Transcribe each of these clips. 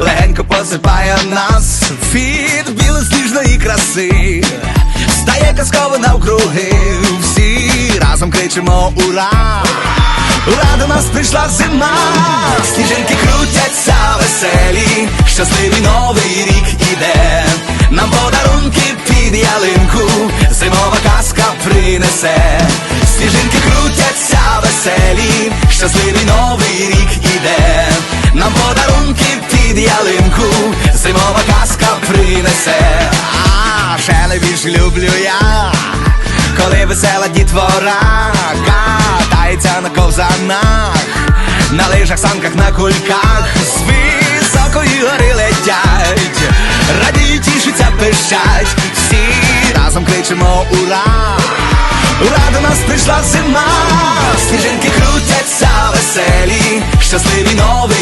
легенько посипає нас. Від білосніжної краси, стає казково навкруги, всі разом кричимо ура! Ура, до нас прийшла зима, сніжинки крутяться веселі, щасливий новий рік іде, нам подарунки під ялинку, найбільш люблю я коли весела дітвора катається на ковзанах, на лижах, санках, на кульках, з високої гори летять, радіють, тішаться, пищать, всі разом кричимо ура! Ура, до нас прийшла зима, сніжинки крутяться веселі, щасливий новий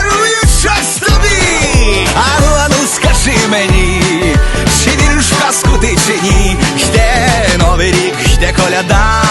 agradar.